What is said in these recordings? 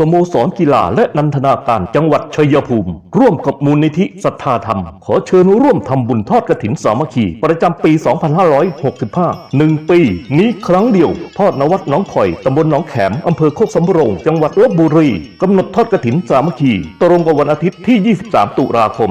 สโมสรกีฬาและนันทนาการจังหวัดชัยภูมิ ร่วมกับมูลนิธิศรัทธาธรรม ขอเชิญร่วมทำบุญทอดกระถินสามัคคี ประจำปี 2565หนึ่งปี นี้ครั้งเดียว ทอดนวัดน้องข่อยตำบลหนองแขมอำเภอโคกสำโรง จังหวัดลบบุรีกำหนดทอดกระถินสามัคคี ตรงกับวันอาทิตย์ที่ 23 ตุลาคม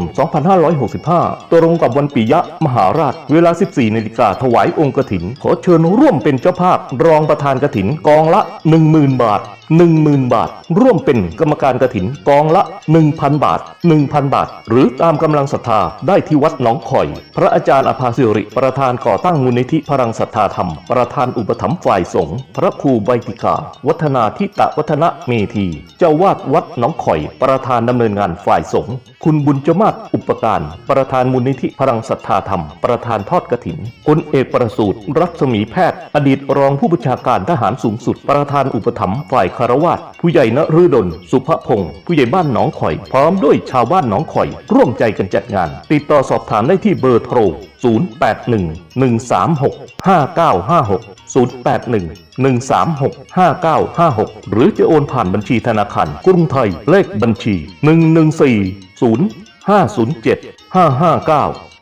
2565 ตรงกับวันปิยะมหาราช เวลา 14นาฬิกาถวายองค์กระถิน ขอเชิญร่วมเป็นเจ้าภาพรองประธานกระถินกองละ 10,000 บาท 10,000 บาท ร่วมเป็นกรรมการกระถินกองละ 1,000 บาท 1,000 บาท หรือตามกำลังศรัทธาได้ที่วัดหนองข่อย พระอาจารย์อภาสิริ ประธานก่อตั้งมูลนิธิพลังศรัทธาธรรม ประธานอุปถัมภ์ฝ่ายสงฆ์พระครูใบติกา วัฒนาทิตะวัฒนะเมธี เจ้าวาดวัดหนองข่อย ประธานดำเนินงานฝ่ายสงฆ์คุณบุญจมาศอุปการ ประธานมูลนิธิพลังศรัทธาธรรม ประธานทอดกระถินพลเอกประสูตรรัศมีแพทย์ อดีตรองผู้บัญชาการทหารสูงสุด ประธานอุปถัมภ์ฝ่ายคารวาสผู้ใหญ่นฤดล สุภพงศ์ผู้ใหญ่บ้านหนองข่อย พร้อมด้วยชาวบ้านหนองข่อย ร่วมใจกันจัดงาน ติดต่อสอบถามได้ที่เบอร์โทร 081 136 5956 081 136 5956 หรือจะโอนผ่านบัญชีธนาคารกรุงไทยเลขบัญชี 1140 507 559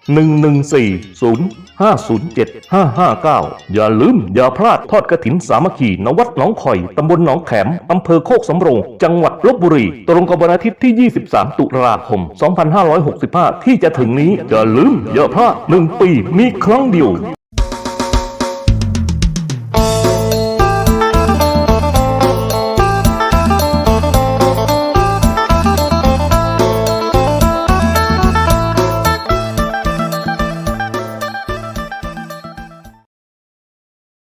อย่าลืม อย่าพลาดทอดกระถินสามัคคีณวัดหนองข่อยตำบลหนองแขมอำเภอโคกสำโรง จังหวัดลบบุรี ตรงกับวันอาทิตย์ที่ 23 ตุลาคม 2565 ที่จะถึงนี้ อย่าลืม อย่าพลาดหนึ่งปีมีครั้งเดียว